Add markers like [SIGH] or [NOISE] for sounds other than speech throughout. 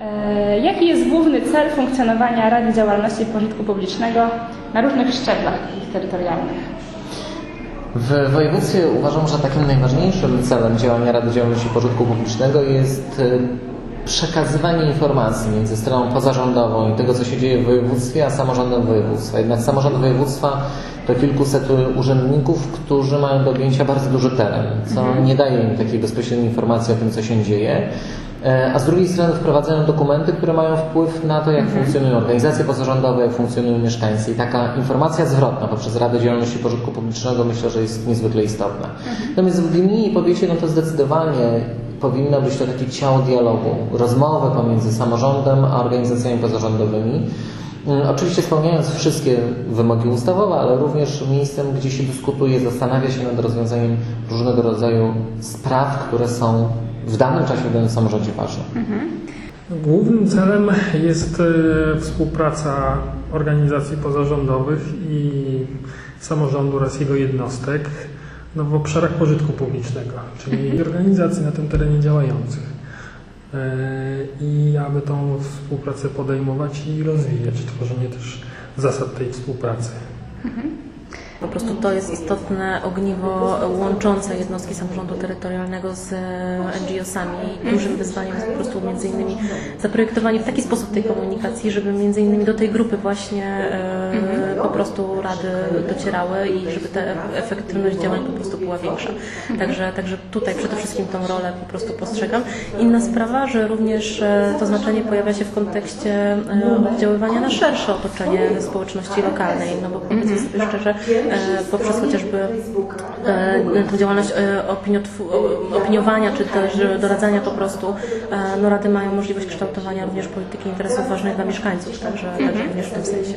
E, Jaki jest główny cel funkcjonowania Rady Działalności Pożytku Publicznego na różnych szczeblach ich terytorialnych? W województwie uważam, że takim najważniejszym celem działania Rady Działalności Pożytku Publicznego jest y, przekazywanie informacji między stroną pozarządową i tego, co się dzieje w województwie, a samorządem województwa. Jednak samorząd województwa to kilkuset urzędników, którzy mają do objęcia bardzo duży teren, co nie daje im takiej bezpośredniej informacji o tym, co się dzieje. E, A z drugiej strony wprowadzają dokumenty, które mają wpływ na to, jak funkcjonują organizacje pozarządowe, jak funkcjonują mieszkańcy. I taka informacja zwrotna poprzez Radę Działalności Pożytku Publicznego myślę, że jest niezwykle istotna. Natomiast w gminie i powiecie, no to zdecydowanie powinno być to takie ciało dialogu, rozmowy pomiędzy samorządem a organizacjami pozarządowymi. Mm, Oczywiście spełniając wszystkie wymogi ustawowe, ale również miejscem, gdzie się dyskutuje, zastanawia się nad rozwiązaniem różnego rodzaju spraw, które są w danym czasie w danym samorządzie ważne. Głównym celem jest e, współpraca organizacji pozarządowych i samorządu oraz jego jednostek no, w obszarach pożytku publicznego, czyli organizacji na tym terenie działających. E, I aby tą współpracę podejmować i rozwijać, tworzenie też zasad tej współpracy. Po prostu to jest istotne ogniwo łączące jednostki samorządu terytorialnego z NGO-sami. Dużym wyzwaniem jest po prostu między innymi zaprojektowanie w taki sposób tej komunikacji, żeby między innymi do tej grupy właśnie e, po prostu rady docierały i żeby ta efektywność działań po prostu była większa. Także, także tutaj przede wszystkim tą rolę po prostu postrzegam. Inna sprawa, że również e, to znaczenie pojawia się w kontekście e, oddziaływania na szersze otoczenie społeczności lokalnej, no bo powiedzmy sobie szczerze, e, poprzez chociażby e, tą działalność e, opiniotw- o- opiniowania, czy też doradzania po prostu, e, no rady mają możliwość kształtowania również polityki interesów ważnych dla mieszkańców, także, także również w tym sensie.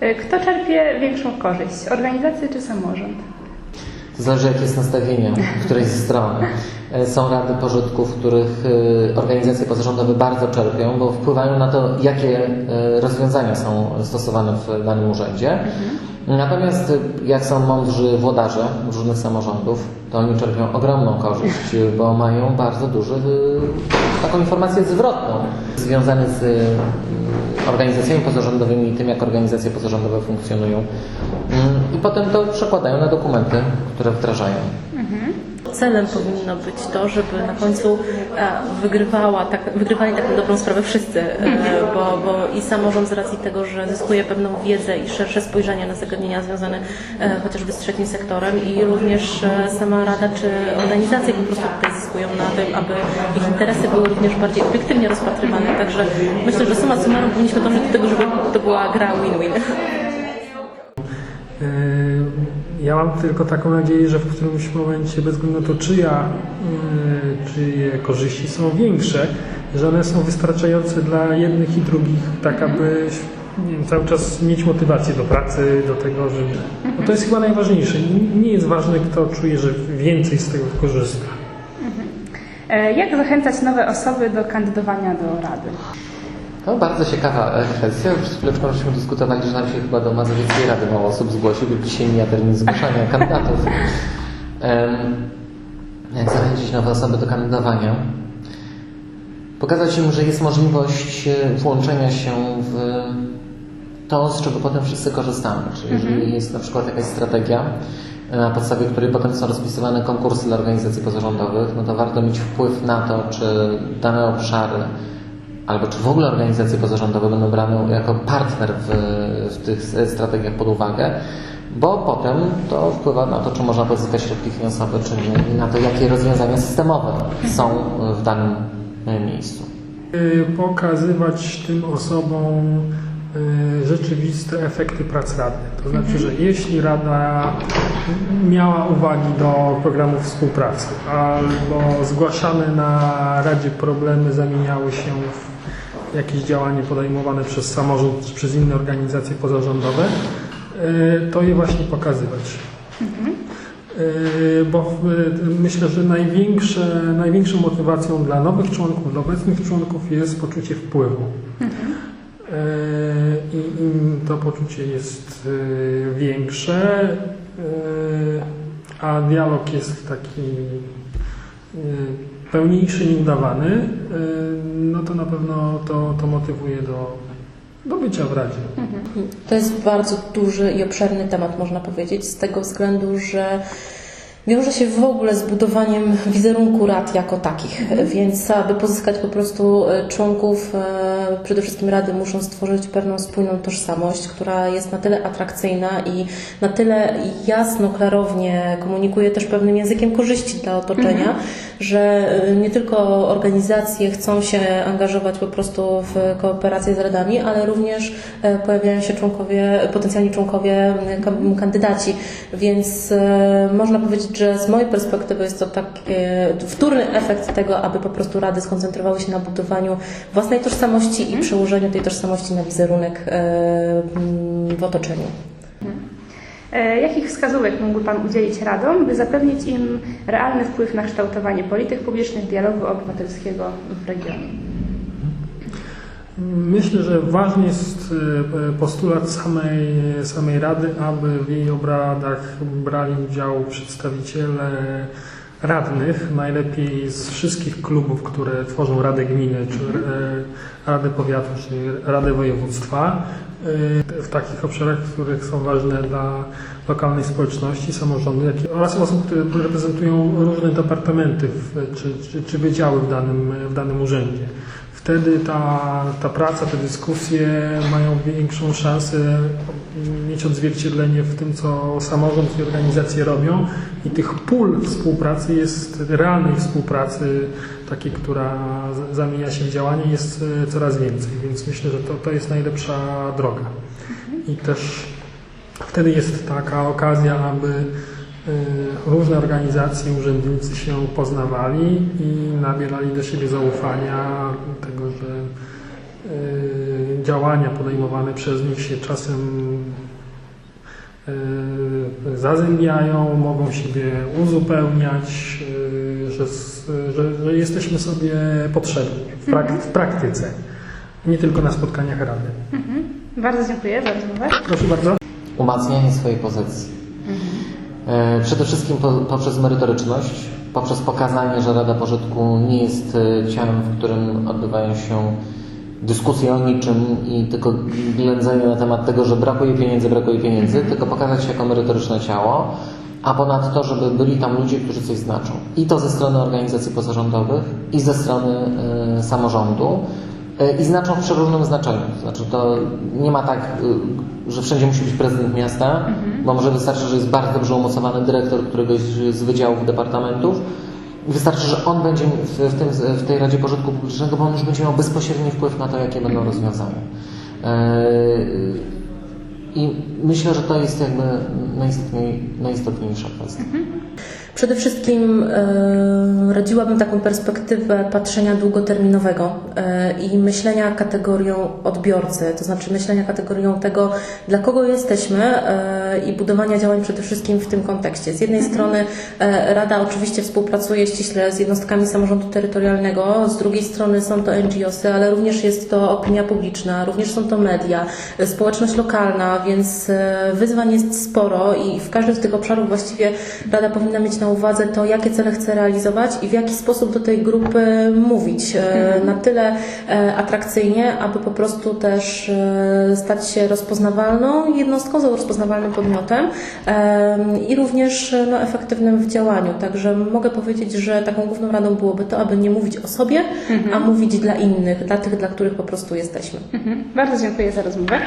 E, Kto czerpie większą korzyść? Organizacje czy samorząd? To zależy, jakie jest nastawienie którejś ze [LAUGHS] stron. E, Są rady pożytku, w których e, organizacje pozarządowe bardzo czerpią, bo wpływają na to, jakie e, rozwiązania są stosowane w danym urzędzie. Natomiast e, jak są mądrzy włodarze różnych samorządów, to oni czerpią ogromną korzyść, [LAUGHS] bo mają bardzo duży, e, taką informację zwrotną związaną z e, organizacjami pozarządowymi i tym, jak organizacje pozarządowe funkcjonują. Mm, I potem to przekładają na dokumenty, które wdrażają. Celem powinno być to, żeby na końcu e, wygrywała tak, wygrywali tak na dobrą sprawę wszyscy, e, bo, bo i samorząd z racji tego, że zyskuje pewną wiedzę i szersze spojrzenie na zagadnienia związane e, chociażby z trzecim sektorem i również sama Rada czy organizacje po prostu tutaj zyskują na tym, aby ich interesy były również bardziej obiektywnie rozpatrywane. Także myślę, że summa summarum powinniśmy dążyć do tego, żeby to była gra win-win. Ja mam tylko taką nadzieję, że w którymś momencie, bez względu na to, czyja, e, czyje korzyści są większe, że one są wystarczające dla jednych i drugich, tak aby nie wiem, cały czas mieć motywację do pracy, do tego, żeby. Bo to jest chyba najważniejsze. Nie- jest ważne, kto czuje, że więcej z tego korzysta. E, Jak zachęcać nowe osoby do kandydowania do Rady? To bardzo ciekawa e, kwestia. Już przed chwileczką żeśmy dyskutowali, że nam się chyba do Mazowieckiej Rady mało osób zgłosi, bo dzisiaj mija termin zgłaszania [LAUGHS] kandydatów. Jak zachęcić nowe osoby do kandydowania? Pokazać im, że jest możliwość e, włączenia się w to, z czego potem wszyscy korzystamy. Czyli jeżeli jest na przykład jakaś strategia, e, na podstawie której potem są rozpisywane konkursy dla organizacji pozarządowych, no to warto mieć wpływ na to, czy dane obszary albo czy w ogóle organizacje pozarządowe będą brane jako partner w, w tych strategiach pod uwagę, bo potem to wpływa na to, czy można pozyskać środki finansowe, czy nie, i na to, jakie rozwiązania systemowe są w danym e, miejscu. Y, pokazywać tym osobom y, rzeczywiste efekty prac Rady. To znaczy, że jeśli Rada miała uwagi do programów współpracy albo zgłaszane na Radzie problemy zamieniały się w jakieś działanie podejmowane przez samorząd czy przez inne organizacje pozarządowe, y, to je właśnie pokazywać. Yy, bo yy, myślę, że największe, największą motywacją dla nowych członków, dla obecnych członków jest poczucie wpływu. Yy, I im to poczucie jest większe, a dialog jest taki pełniejszy, nieudawany, y, no to na pewno to, to motywuje do, do bycia w Radzie. To jest bardzo duży i obszerny temat, można powiedzieć, z tego względu, że wiąże się w ogóle z budowaniem wizerunku rad jako takich. Więc aby pozyskać po prostu e, członków, przede wszystkim rady muszą stworzyć pewną spójną tożsamość, która jest na tyle atrakcyjna i na tyle jasno, klarownie komunikuje też pewnym językiem korzyści dla otoczenia, że e, nie tylko organizacje chcą się angażować po prostu w kooperację z radami, ale również e, pojawiają się członkowie, potencjalni członkowie, m, kam- kandydaci. Więc e, można powiedzieć, że z mojej perspektywy jest to taki wtórny efekt tego, aby po prostu rady skoncentrowały się na budowaniu własnej tożsamości i przełożeniu tej tożsamości na wizerunek e, w otoczeniu. E, Jakich wskazówek mógłby Pan udzielić radom, by zapewnić im realny wpływ na kształtowanie polityk publicznych, dialogu obywatelskiego w regionie? Myślę, że ważny jest e, postulat samej, samej Rady, aby w jej obradach brali udział przedstawiciele radnych, najlepiej z wszystkich klubów, które tworzą Radę Gminy, czy Radę Powiatu, czy Radę Województwa, e, w takich obszarach, których są ważne dla lokalnej społeczności, samorządu, oraz osób, które reprezentują różne departamenty w, czy, czy, czy wydziały w danym, w danym urzędzie. Wtedy ta, ta praca, te dyskusje mają większą szansę mieć odzwierciedlenie w tym, co samorząd i organizacje robią. I tych pól współpracy jest, realnej współpracy, takiej, która zamienia się w działanie, jest e, coraz więcej, więc myślę, że to, to jest najlepsza droga. I też wtedy jest taka okazja, aby y, różne organizacje, urzędnicy się poznawali i nabierali do siebie zaufania, że y, działania podejmowane przez nich się czasem y, zazębiają, mogą siebie uzupełniać, y, że, że, że jesteśmy sobie potrzebni w, prak- w praktyce, nie tylko na spotkaniach Rady. Bardzo dziękuję za rozmowę. Proszę bardzo. umacnianie swojej pozycji. E, Przede wszystkim po, poprzez merytoryczność, poprzez pokazanie, że Rada Pożytku nie jest e, ciałem, w którym odbywają się dyskusje o niczym i tylko ględzenie na temat tego, że brakuje pieniędzy, brakuje pieniędzy, tylko pokazać się jako merytoryczne ciało, a ponadto, żeby byli tam ludzie, którzy coś znaczą. I to ze strony organizacji pozarządowych, i ze strony e, samorządu. E, I znaczą w przeróżnym znaczeniu. Znaczy, to nie ma tak, y, że wszędzie musi być prezydent miasta, bo może wystarczy, że jest bardzo dobrze umocowany dyrektor któregoś z wydziałów departamentów. Wystarczy, że on będzie w, tym, w tej Radzie Porządku Publicznego, bo on już będzie miał bezpośredni wpływ na to, jakie będą rozwiązania. E, I myślę, że to jest jakby najistotniej, najistotniejsza kwestia. Przede wszystkim e, radziłabym taką perspektywę patrzenia długoterminowego e, i myślenia kategorią odbiorcy, to znaczy myślenia kategorią tego, dla kogo jesteśmy e, i budowania działań przede wszystkim w tym kontekście. Z jednej strony Rada oczywiście współpracuje ściśle z jednostkami samorządu terytorialnego, z drugiej strony są to NGOsy, ale również jest to opinia publiczna, również są to media, społeczność lokalna, więc wyzwań jest sporo i w każdym z tych obszarów właściwie Rada powinna mieć na uwadze to, jakie cele chce realizować i w jaki sposób do tej grupy mówić. E, Na tyle e, atrakcyjnie, aby po prostu też e, stać się rozpoznawalną jednostką, rozpoznawalnym podmiotem i również no, efektywnym w działaniu. Także mogę powiedzieć, że taką główną radą byłoby to, aby nie mówić o sobie, a mówić dla innych, dla tych, dla których po prostu jesteśmy. Mhm. Bardzo dziękuję za rozmowę.